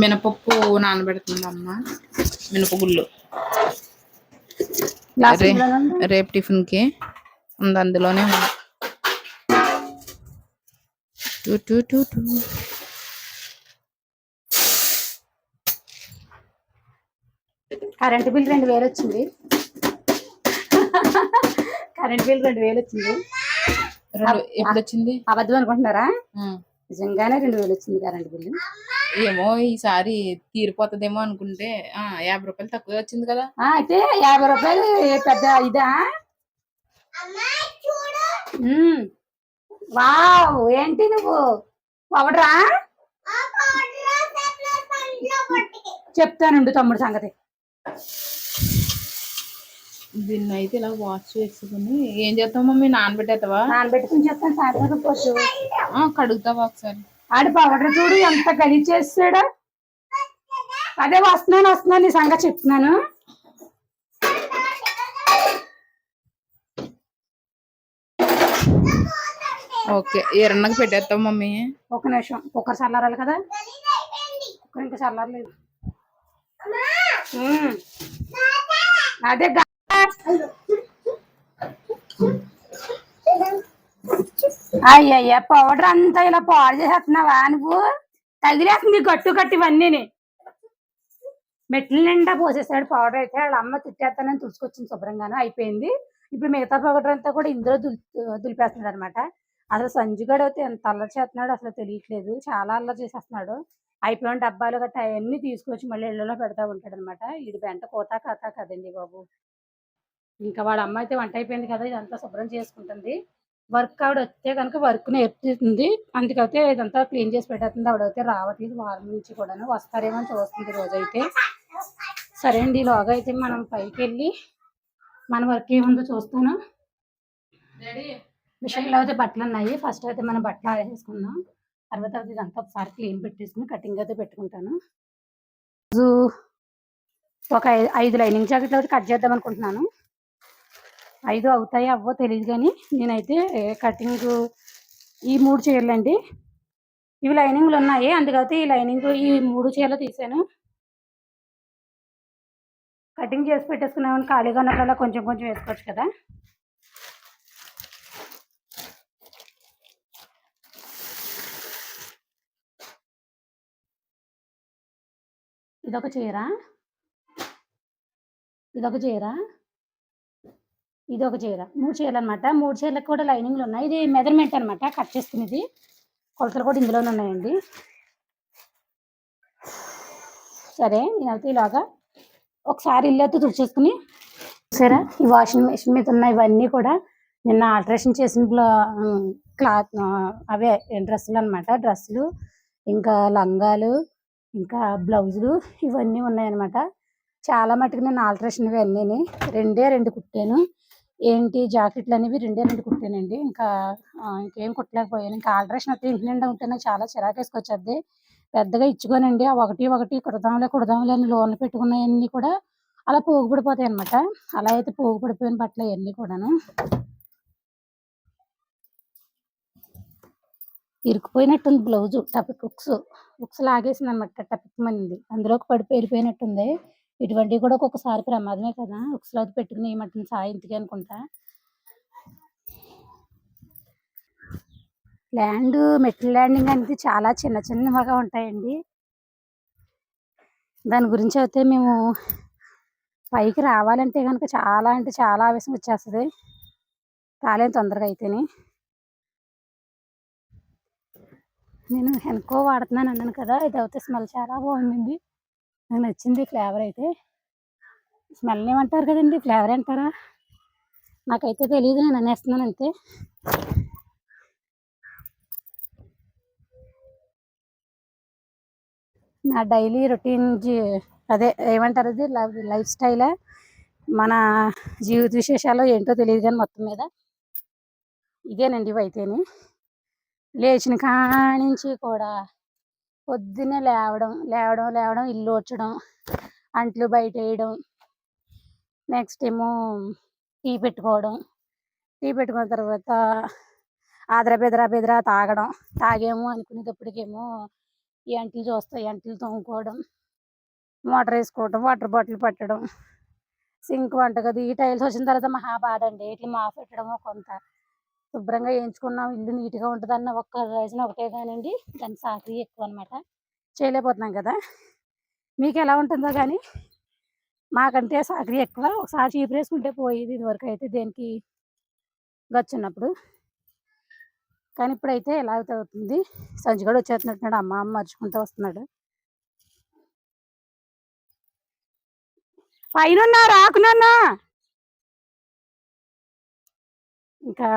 మినపప్పు నానబెడుతుంది అమ్మ మినపగుళ్ళు. రేపు టిఫిన్కి ఉంది అందులోనే ఉంది. Two two two two. Current bill రెండు వేలు వచ్చింది. కరెంట్ బిల్ రెండు వేలు వచ్చింది. రెండు ఎప్పుడు వచ్చింది? అబద్ధం అనుకుంటున్నారా. నిజంగానే రెండు వేలు వచ్చింది కరెంట్ బిల్లు. ఏమో ఈసారి తీరిపోతుందేమో అనుకుంటే ఆ యాభై రూపాయలు తక్కువ వచ్చింది కదా. అయితే యాభై రూపాయలు పెద్ద ఇదా. వావ్ ఏంటి నువ్వు? పవడరా చెప్తానుండు తమ్ముడు సంగతి. దీన్ని అయితే ఇలా వాష్ చేసుకుని ఏం చేస్తావు మమ్మీ నానబెట్టేస్తావా నానబెట్టుకుని చెప్తాను సాయంత్రం ఆ, కడుగుతావా ఒకసారి? ఆడు పవడర్ చూడు ఎంత గలీజ్ చేస్తాడా. అదే వస్తున్నాను వస్తున్నాను నీ సంగతి చెప్తున్నాను. ఓకే ఎర్రన్నకు పెట్టేస్తావు మమ్మీ. ఒక నిమిషం కుక్కర్ చల్లారాలి కదా? కుక్కర్ ఇంకా చల్లారలేదు. అదే గా- అయ్యయ్య పౌడర్ అంతా ఇలా పాడు చేసేస్తున్నావా నువ్వు? తగిలేస్తుంది గట్టు కట్టి ఇవన్నీ మెట్ల నిండా పోసేసాడు పౌడర్ అయితే. వాళ్ళ అమ్మ తిట్టేస్తానని తుడుచుకొచ్చింది శుభ్రంగాను. అయిపోయింది. ఇప్పుడు మిగతా పౌడర్ అంతా కూడా ఇందులో దుల్ దులిపేస్తున్నాడు అనమాట అసలు సంజుగాడు అయితే ఎంత అల్లరి చేస్తున్నాడు అసలు తెలియట్లేదు. చాలా అల్లరి చేసేస్తున్నాడు. అయిపోయిన డబ్బాలు గట్రా అవన్నీ తీసుకొచ్చి మళ్ళీ ఇళ్ళలో పెడతా ఉంటాడు అనమాట ఇది వెంట కోత కథ కదండి బాబు. ఇంకా వాళ్ళ అమ్మ అయితే వంట అయిపోయింది కదా ఇదంతా శుభ్రం చేసుకుంటుంది. వర్క్ ఆవిడ వస్తే కనుక వర్క్ నేర్పుతుంది. అందుకైతే ఇదంతా క్లీన్ చేసి పెట్టేస్తుంది. ఆవిడైతే రావట్లేదు. వారం నుంచి కూడాను వస్తారేమో అని చూస్తుంది రోజు అయితే సరే అండి ఈలోగా అయితే మనం పైకి వెళ్ళి మన వర్క్ ఏముందో చూస్తాను. మిషన్లో అయితే బట్టలు ఉన్నాయి. ఫస్ట్ అయితే మనం బట్టలు ఆడేసుకుందాం తర్వాత అయితే ఇదంతా ఒకసారి క్లీన్ పెట్టేసుకుని కటింగ్ అయితే పెట్టుకుంటాను. రోజు ఒక ఐదు లైనింగ్ జాకెట్లు అయితే కట్ చేద్దాం అనుకుంటున్నాను. ఐదు అవుతాయి అవ్వో తెలియదు కానీ నేనైతే కటింగ్ ఈ మూడు చీరలండి. ఇవి లైనింగ్లు ఉన్నాయి. అందుకైతే ఈ లైనింగ్ ఈ మూడు చీరలు తీసాను. కటింగ్ చేసి పెట్టేసుకున్నామని ఖాళీగా ఉన్నప్పుడల్లా కొంచెం కొంచెం వేసుకోవచ్చు కదా. ఇదొక చీర. ఇదొక చీర. ఇది ఒక చీర. మూడు చీరలు అనమాట మూడు చీరలకు కూడా లైనింగ్లు ఉన్నాయి. ఇది మెజర్మెంట్ అనమాట కట్ చేసుకునేది కొలతలు కూడా ఇందులోనే ఉన్నాయండి. సరే నేనైతే ఇలాగా ఒకసారి ఇల్లు అయితే తుడిచేసుకుని సరే ఈ వాషింగ్ మెషిన్ మీద ఉన్న ఇవన్నీ కూడా నిన్న ఆల్టరేషన్ చేసిన క్లాత్ అవే డ్రెస్సులు అనమాట డ్రెస్సులు ఇంకా లంగాలు ఇంకా బ్లౌజులు ఇవన్నీ ఉన్నాయన్నమాట. చాలా మటుకు నేను ఆల్టరేషన్ ఇవన్నీ రెండే రెండు కుట్టాను. ఏంటి జాకెట్లు అనేవి రెండే రెండు కుట్టానండి. ఇంకా ఇంకేం కుట్టలేకపోయాను. ఇంకా ఆల్టరేషన్ అయితే ఇంటి నిండా ఉంటే నాకు చాలా చిరాకేసుకొచ్చేది పెద్దగా ఇచ్చుకోనండి. ఆ ఒకటి ఒకటి కుడదాంలే కుడదాంలే అని లోన్లు పెట్టుకున్నవన్నీ కూడా అలా పోగుపడిపోతాయి అనమాట అలా అయితే పోగుపడిపోయిన బట్టలు అవన్నీ కూడాను. ఇరుకుపోయినట్టుంది బ్లౌజు టపిక్ ఉక్స్ ఉక్స్ లాగేసింది అనమాట టపిక్ మంది అందులోకి పడిపోయిపోయినట్టుంది ఇటువంటివి కూడా ఒక్కొక్కసారి ప్రమాదమే కదా. ఉక్స్లో పెట్టుకుని ఏమంటుంది సాయి అనుకుంటా. ల్యాండ్ మెట్ల ల్యాండింగ్ అనేది చాలా చిన్న చిన్నగా ఉంటాయండి. దాని గురించి అయితే మేము పైకి రావాలంటే కనుక చాలా అంటే చాలా ఆవేశం వచ్చేస్తుంది. రాలేం తొందరగా అయితేనే. నేను హెన్కో వాడుతున్నాను అన్నాను కదా ఇది అయితే స్మెల్ చాలా బాగుంది నాకు నచ్చింది ఫ్లేవర్ అయితే. స్మెల్ ఏమంటారు కదండి? ఫ్లేవర్ అంటారా? నాకైతే తెలియదు నేను అనేస్తున్నాను అంతే. నా డైలీ రొటీన్ అదే ఏమంటారు అది? Lifestyle? మన జీవిత విశేషాలు ఏంటో తెలియదు కానీ మొత్తం మీద. ఇదేనండి ఇవి అయితేని లేచిన కానించి కూడా పొద్దున్నే లేవడం లేవడం లేవడం ఇల్లు వచ్చడం అంట్లు బయట వేయడం నెక్స్ట్ ఏమో టీ పెట్టుకోవడం. టీ పెట్టుకున్న తర్వాత ఆదరా బెదరా బెదరా తాగడం. తాగేమో అనుకునేటప్పటికేమో ఈ అంట్లు చూస్తాయి అంట్లు తోముకోవడం మోటార్ వేసుకోవడం వాటర్ బాటిల్ పట్టడం సింక్ వంటగది ఈ టైల్స్ వచ్చిన తర్వాత మహా బాధ అండి. ఇట్లా మా పెట్టడము కొంత శుభ్రంగా వేయించుకున్నాం. ఇల్లు నీట్గా ఉంటుందన్న ఒక్క రీజన్ ఒకటే కానివ్వండి దాని సాకరీ ఎక్కువ అనమాట చేయలేకపోతున్నాం కదా. మీకు ఎలా ఉంటుందో కానీ మాకంటే సాకరీ ఎక్కువ. ఒకసారి చీపురేసుకుంటే పోయేది ఇదివరకు అయితే దేనికి గచ్చున్నప్పుడు. కానీ ఇప్పుడైతే ఎలా అవుతుంది. సంచిగడు వచ్చేస్తున్నట్టున్నాడు. అమ్మ అమ్మ మర్చుకుంటూ వస్తున్నాడు. పైన రాకునన్నా. ఇంకా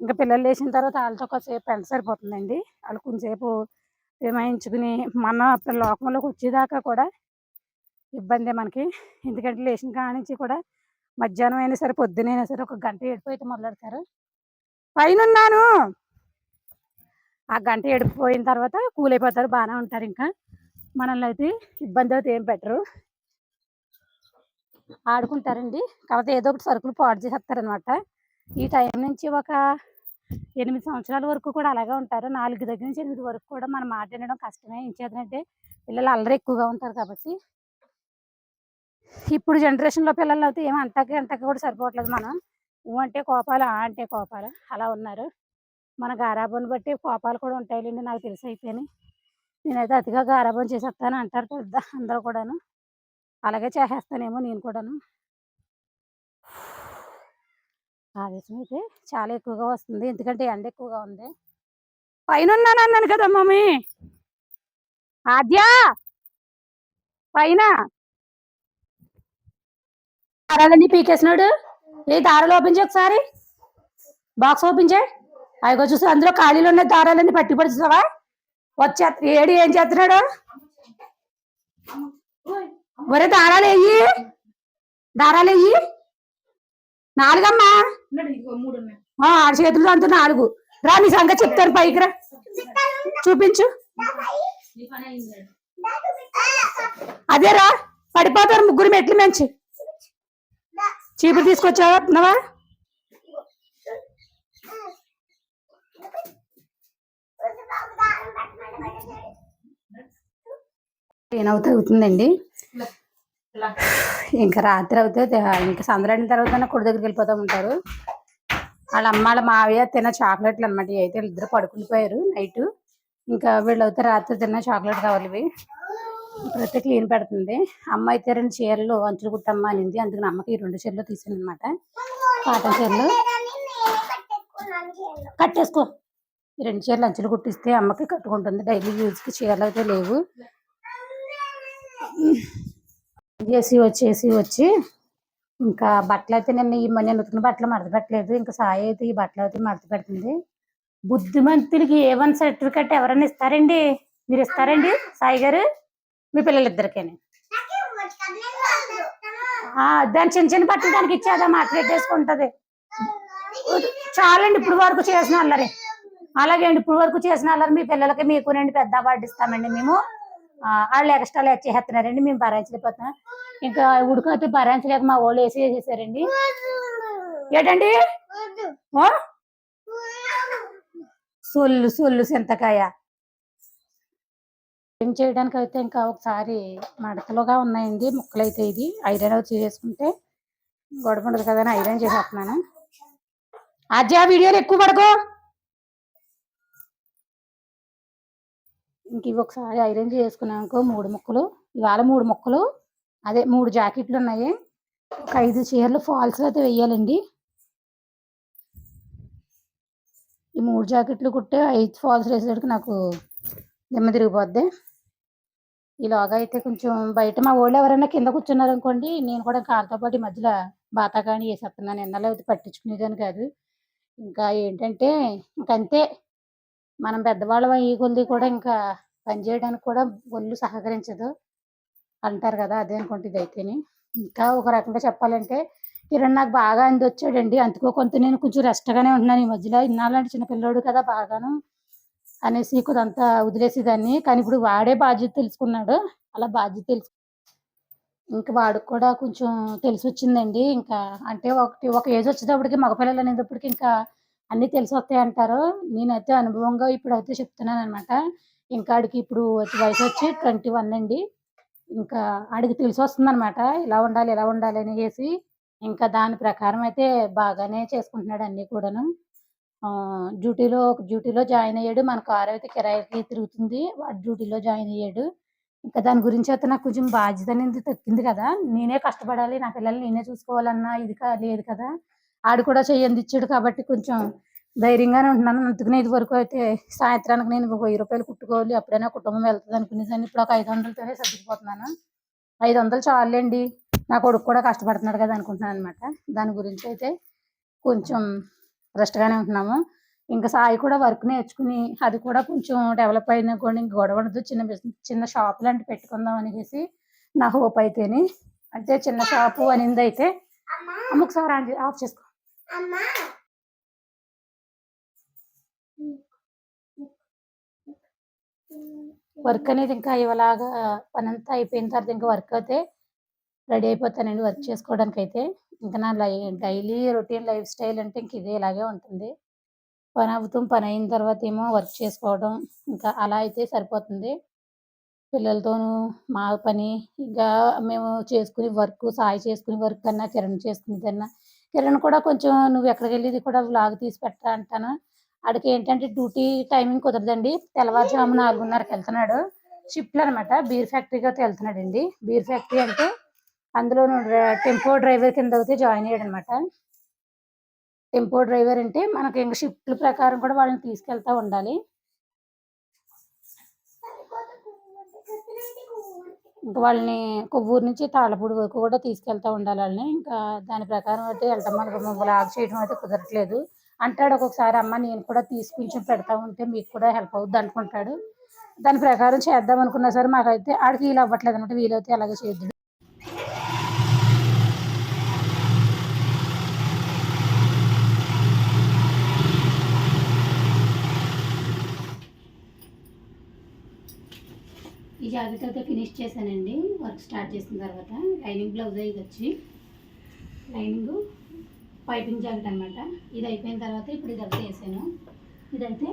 ఇంకా పిల్లలు లేచిన తర్వాత వాళ్ళతో కాసేపు పెంట సరిపోతుందండి? వాళ్ళు కొంచెంసేపు ప్రేమాయించుకుని మన అప్పుడు లోకంలోకి వచ్చేదాకా కూడా ఇబ్బందే మనకి. ఎందుకంటే లేచిన కాడ నుంచి కూడా మధ్యాహ్నం అయినా సరే పొద్దునైనా సరే ఒక గంట ఏడుపు అయితే మొదలెడతారు. పైన ఉన్నాను ఆ గంట ఏడిపోయిన తర్వాత కూలైపోతారు అయిపోతారు బాగానే ఉంటారు ఇంకా. మనల్ని అయితే ఇబ్బంది అయితే ఏం పెట్టరు. ఆడుకుంటారండి. కాకపోతే ఏదో ఒకటి సరుకులు పాడు చేసేస్తారనమాట ఈ టైం నుంచి ఒక ఎనిమిది సంవత్సరాల వరకు కూడా అలాగే ఉంటారు. నాలుగు దగ్గర నుంచి ఎనిమిది వరకు కూడా మనం మాట వినడం కష్టమే. ఏం చేద్దంటే పిల్లలు అల్లరి ఎక్కువగా ఉంటారు కాబట్టి. ఇప్పుడు జనరేషన్లో పిల్లలు అయితే ఏం అంతకి అంతకి కూడా సరిపోవట్లేదు మనం. ఊ అంటే కోపాలు ఆ అంటే కోపాలు అలా ఉన్నారు. మన గారాబాన్ని బట్టి కోపాలు కూడా ఉంటాయిలేండి నాకు తెలిసి అయిపోయినాయి. నేనైతే అతిగా గారాబం చేసేస్తాను అంటారు పెద్ద అందరూ కూడాను. అలాగే చేసేస్తానేమో నేను కూడాను. ఆవేశం అయితే చాలా ఎక్కువగా వస్తుంది. ఎందుకంటే ఎండ ఎక్కువగా ఉంది. పైన ఉన్నాను అన్నాను కదా మమ్మీ. ఆద్యా! పైన! దారాలన్నీ పీకేసినాడు. ఏ దారాలు ఓపెన్ చేయి ఒకసారి. బాక్స్ ఓపెన్ చేయి. అవి చూసి అందులో ఖాళీలు ఉన్న దారాలన్నీ పట్టి పడుతున్నావా? వచ్చే ఏడు ఏం చేస్తున్నాడు? ఒరే దారాలు వెయ్యి దారాలు వెయ్యి నాలుగమ్మా? మూడు ఉన్నాయి ఆ, ఆడి చేతులు అంతా నాలుగు. రా నీ సంగతి చెప్తాను పైకి రా. చూపించు. నీ పని అయింది. అదే రా పడిపోతారు ముగ్గురు మెట్లు మంచి. చీపురు తీసుకొచ్చావా? ఏనవుతా అవుతుందండి. ఇంకా రాత్రి అవుతే ఇంకా సందరైన తర్వాత కుడి దగ్గరికి వెళ్ళిపోతూ ఉంటారు. వాళ్ళ అమ్మ వాళ్ళ మావయ్య తిన్న చాక్లెట్లు అనమాట అయితే ఇద్దరు పడుకునిపోయారు నైట్. ఇంకా వీళ్ళు అయితే రాత్రి తిన్న చాక్లెట్ కావాలి ఇవి. ఇప్పుడైతే క్లీన్ పెడుతుంది. అమ్మ అయితే రెండు చీరలు అంచులు కుట్టమ్మ అనింది. అందుకని అమ్మకి ఈ రెండు చీరలు తీసాను అనమాట కాటన్ చీరలు. కట్టేసుకో. ఈ రెండు చీరలు అంచులు కుట్టిస్తే అమ్మకి కట్టుకుంటుంది. డైలీ యూజ్కి చీరలు అయితే లేవు. చేసి వచ్చేసి వచ్చి ఇంకా బట్టలు అయితే నేను ఈ నేను ఉతికిన బట్టలు మడత పెట్టలేదు. ఇంకా సాయి అయితే ఈ బట్టలు అయితే మడత పెడుతుంది. బుద్ధిమంతులకి ఏ వన్ సర్టిఫికెట్ ఎవరైనా ఇస్తారండి? మీరు ఇస్తారండి సాయి గారు? మీ పిల్లలిద్దరికేనే? దాని చిన్న చిన్న బట్టలు దానికి ఇచ్చేదా మాట్లాడేసుకుంటది చాలండి ఇప్పుడు వరకు చేసిన అల్లరి. అలాగే అండి ఇప్పుడు వరకు చేసిన అల్లరి మీ పిల్లలకి మీకు మీకునండి పెద్ద అవార్డు ఇస్తామండి మేము. వాళ్ళు ఎక్స్ట్రా చేసేస్తున్నారండి మేము భరించలేకపోతున్నాం. ఇంకా ఉడకైతే భరించలేక మా వాళ్ళు వేసి వేసేసారండి ఏంటండి సొల్లు సొల్లు చింతకాయ. ఏం చేయడానికి అయితే ఇంకా ఒకసారి మడతలుగా ఉన్నాయండి. ముక్కలు అయితే ఇది. ఐరన్ వచ్చి చేసుకుంటే గొడవ ఉండదు కదా ఐరన్ చేసేస్తున్నాను. అజ్జా వీడియోలు ఎక్కువ పడుకో. ఇంక ఇవి ఒకసారి ఐరన్ చేసుకున్నాక మూడు ముక్కలు. ఇవాళ మూడు ముక్కలు. అదే మూడు జాకెట్లు ఉన్నాయి. ఒక ఐదు చీరలు ఫాల్స్ అయితే వేయాలండి. ఈ మూడు జాకెట్లు కుట్టే ఐదు ఫాల్స్ వేసేటికి నాకు దిమ్మ తిరిగిపోద్ది. ఈలోగా అయితే కొంచెం బయట మా వాళ్ళు ఎవరైనా కింద కూర్చున్నారు అనుకోండి నేను కూడా కారుతో పాటు ఈ మధ్యలో బాతా కానీ వేసేస్తున్నాను. ఎన్నలో అయితే పట్టించుకునేదాన్ని కాదు. ఇంకా ఏంటంటే ఇంకంతే. మనం పెద్దవాళ్ళం అయ్యి కొద్ది కూడా ఇంకా పని చేయడానికి కూడా ఒళ్ళు సహకరించదు అంటారు కదా అదే అనుకుంటే ఇది అయితేనే ఇంకా ఒక రకంగా చెప్పాలంటే కిరణ్ నాకు బాగా అంది వచ్చాడండి అందుకో కొంత నేను కొంచెం రెస్ట్గానే ఉంటున్నాను ఈ మధ్యలో. ఇన్నాళ్ళంటే చిన్న పిల్లోడు కదా బాగాను అనేసి కొంత వదిలేసేదాన్ని. కానీ ఇప్పుడు వాడే బాధ్యత తెలుసుకున్నాడు. అలా బాధ్యత తెలుసు ఇంకా వాడికి కూడా కొంచెం తెలిసి వచ్చిందండి ఇంకా అంటే ఒకటి ఒక ఏజ్ వచ్చేటప్పటికి మగపిల్లలు అనేటప్పటికి ఇంకా అన్నీ తెలిసి వస్తాయి అంటారు. నేనైతే అనుభవంగా ఇప్పుడైతే చెప్తున్నాను అనమాట ఇంకా ఆడికి ఇప్పుడు వచ్చి- వయసు వచ్చి ట్వంటీ వన్ అండి. ఇంకా ఆడికి తెలిసి వస్తుంది అనమాట ఇలా ఉండాలి ఇలా ఉండాలి అనేసి. ఇంకా దాని ప్రకారం అయితే బాగానే చేసుకుంటున్నాడు అన్నీ కూడాను. డ్యూటీలో ఒక డ్యూటీలో జాయిన్ అయ్యాడు. మన కారు అయితే కిరాయికి తిరుగుతుంది. వాడు డ్యూటీలో జాయిన్ అయ్యాడు. ఇంకా దాని గురించి అయితే నాకు కొంచెం బాధ్యత అనేది తగ్గింది కదా. నేనే కష్టపడాలి. నా పిల్లల్ని నేనే చూసుకోవాలన్నా ఇది కా- లేదు కదా. ఆడు కూడా చెయ్యంది ఇచ్చాడు కాబట్టి కొంచెం ధైర్యంగానే ఉంటున్నాను. అందుకనే ఇది వరకు అయితే సాయంత్రానికి నేను ఒక వెయ్యి రూపాయలు కుట్టుకోవాలి. అప్పుడైనా కుటుంబం వెళ్తుంది అనుకునేసాను ఇప్పుడు ఒక ఐదు వందలతోనే సర్దుకుపోతున్నాను. ఐదు వందలు చాలండి. నా కొడుకు కూడా కష్టపడుతున్నాడు కదా అనుకుంటున్నాను అనమాట దాని గురించి అయితే కొంచెం రెస్ట్గానే ఉంటున్నాము. ఇంకా సాయి కూడా వర్క్ నేర్చుకుని అది కూడా కొంచెం డెవలప్ అయినా కూడా ఇంక గొడవ ఉండదు. చిన్న బిజినెస్ చిన్న షాప్ లాంటి పెట్టుకుందాం అనేసి నా హోప్ అయితేని. అంటే చిన్న షాపు అనింది అయితే అమ్మ ఒకసారి ఆఫ్ చేసుకో. వర్క్ అనేది ఇంకా ఇవలాగా పని అంతా అయిపోయిన తర్వాత ఇంకా వర్క్ అయితే రెడీ అయిపోతానండి వర్క్ చేసుకోవడానికి అయితే ఇంకా నా లై డైలీ రొటీన్ లైఫ్ స్టైల్ అంటే ఇంక ఇదే ఇలాగే ఉంటుంది. పని అవుతాం పని అయిన తర్వాత ఏమో వర్క్ చేసుకోవడం ఇంకా అలా అయితే సరిపోతుంది. పిల్లలతోనూ మా పని ఇంకా మేము చేసుకునే వర్క్ సాయి చేసుకునే వర్క్ అన్నా కిరణ్ చేసుకునేదన్నా కిరణ్ కూడా కొంచెం నువ్వు ఎక్కడికి వెళ్ళేది కూడా వ్లాగ్ తీసి పెట్టరా అంటాను. ఆడికి ఏంటంటే డ్యూటీ టైమింగ్ కుదరదండి. తెల్లవారుజాము నాలుగున్నరకి వెళ్తున్నాడు. షిఫ్ట్లు అనమాట బీర్ ఫ్యాక్టరీగా వెళ్తున్నాడు వెళ్తున్నాడండి. బీర్ ఫ్యాక్టరీ అంటే అందులో టెంపో డ్రైవర్ కింద అయితే జాయిన్ అయ్యాడు అనమాట టెంపో డ్రైవర్ అంటే మనకి ఇంకా షిఫ్ట్ల ప్రకారం కూడా వాళ్ళని తీసుకెళ్తా ఉండాలి. ఇంకా వాళ్ళని కొవ్వూరు నుంచి తాళ్ళపూడి వరకు కూడా తీసుకెళ్తా ఉండాలి వాళ్ళని. ఇంకా దాని ప్రకారం అయితే వెళ్తాం. మనకు బ్లాగ్ చేయడం అయితే కుదరట్లేదు. అంటాడు ఒక్కొక్కసారి అమ్మ నేను కూడా తీసి కొంచెం పెడతా ఉంటే మీకు కూడా హెల్ప్ అవుద్ది అనుకుంటాడు. దాని ప్రకారం చేద్దాం అనుకున్నా సరే మాకైతే ఆడికి వీలు అవ్వట్లేదు అనమాట వీలైతే అలాగే చేద్దాం ఈ ఫినిష్ చేశానండి. వర్క్ స్టార్ట్ చేసిన తర్వాత లైనింగ్ బ్లౌజ్ ఇది వచ్చి లైనింగ్ పైపింగ్ జాకెట్ అనమాట ఇది అయిపోయిన తర్వాత ఇప్పుడు ఇదంతా వేసాను. ఇదైతే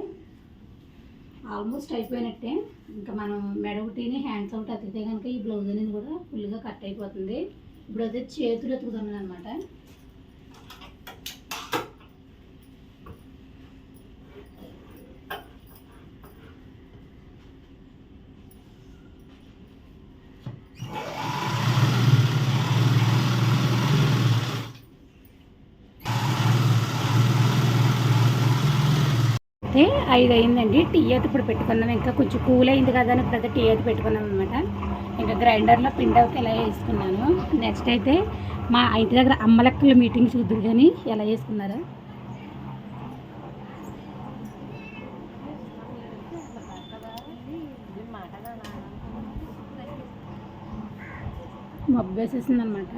ఆల్మోస్ట్ అయిపోయినట్టే. ఇంకా మనం మెడ ఒకటిని హ్యాండ్స్ ఒకటి అతికితే కనుక ఈ బ్లౌజ్ అనేది కూడా ఫుల్గా కట్ అయిపోతుంది. ఇప్పుడు అయితే చేతులు ఎత్తుకుతున్నాను అనమాట అయితే ఐదు అయిందండి టీ అయితే ఇప్పుడు పెట్టుకున్నాం. ఇంకా కొంచెం కూల్ అయింది కదా అని ఇప్పుడు టీ అయితే పెట్టుకున్నాం అనమాట ఇంకా గ్రైండర్లో పిండి అయితే ఎలా వేసుకున్నాను నెక్స్ట్ అయితే మా ఇంటి దగ్గర అమ్మలక్కల మీటింగ్ చూద్దరు కానీ ఎలా చేసుకున్నారు? మబ్బు వేసేసింది అనమాట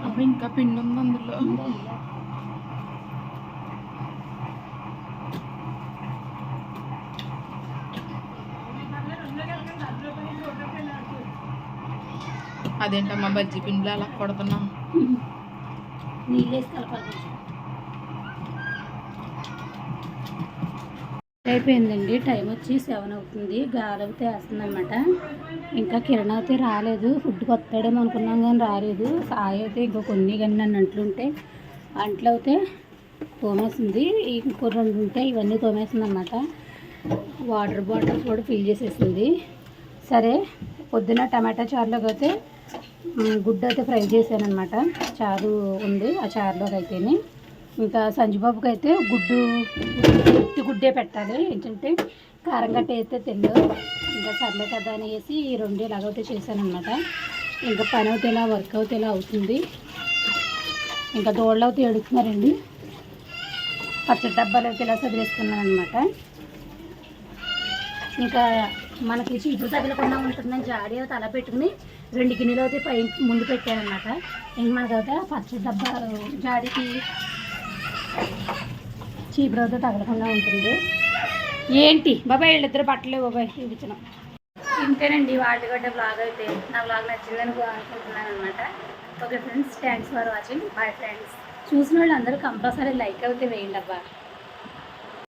అప్పుడు ఇంకా పిండి ఉంది అందులో. అదేంటమ్మా బజ్జీ పిండిలో అలా కొడుతున్నాం నీళ్ళు వేసి కలపాలి అయిపోయిందండి. టైం వచ్చి సెవెన్ అవుతుంది. గాలి వేస్తుందన్నమాట ఇంకా కిరణ్ అయితే రాలేదు. ఫుడ్కి వస్తాడేమో అనుకున్నాం కానీ రాలేదు. సాయి అయితే ఇంకో కొన్ని కానీ నన్ను అంట్లుంటే అంట్లు అయితే తోమేసింది. ఇంకో రెండు ఉంటే ఇవన్నీ తోమేసింది అనమాట వాటర్ బాటిల్ కూడా ఫిల్ చేసేసింది. సరే పొద్దున టమాటా చారులోకి అయితే గుడ్డ అయితే ఫ్రై చేశానమాట అనమాట చారు ఉంది. ఆ చారులోకి అయితేనే. ఇంకా సంజుబాబుకి అయితే గుడ్డు గుట్టి గుడ్డే పెట్టాలి. ఏంటంటే కారం గట్ట వేస్తే తెలియదు ఇంకా సర్లే కదా అని వేసి ఈ రెండు ఇలాగైతే చేశానమాట ఇంకా పని అవుతే ఇలా వర్క్ అవుతే ఇలా అవుతుంది. ఇంకా దోళ్ళు అయితే ఎడుతున్నారండి పచ్చడి డబ్బాలు అయితే ఇలా చదివేసుకున్నాను అనమాట ఇంకా మనకి చీపురు తగలకుండా ఉంటుందని జాడి అయితే అలా పెట్టుకుని రెండు గిన్నెలు అయితే పై ముందు పెట్టానమాట ఇంక మనకైతే పచ్చడి డబ్బా జాడికి చీపురు తగలకుండా ఉంటుంది. ఏంటి? బాబాయ్ వీళ్ళిద్దరు బట్టలు బాబాయ్ చూపించడం ఇంతేనండి వాళ్ళు కూడా బ్లాగ్ అయితే. నా బ్లాగ్ నచ్చిందని అనుకుంటున్నాను అనమాట okay friends thanks for watching bye friends చూసిన వాళ్ళు అందరూ కంపల్సరీ లైక్ అయితే వేయండి అబ్బా.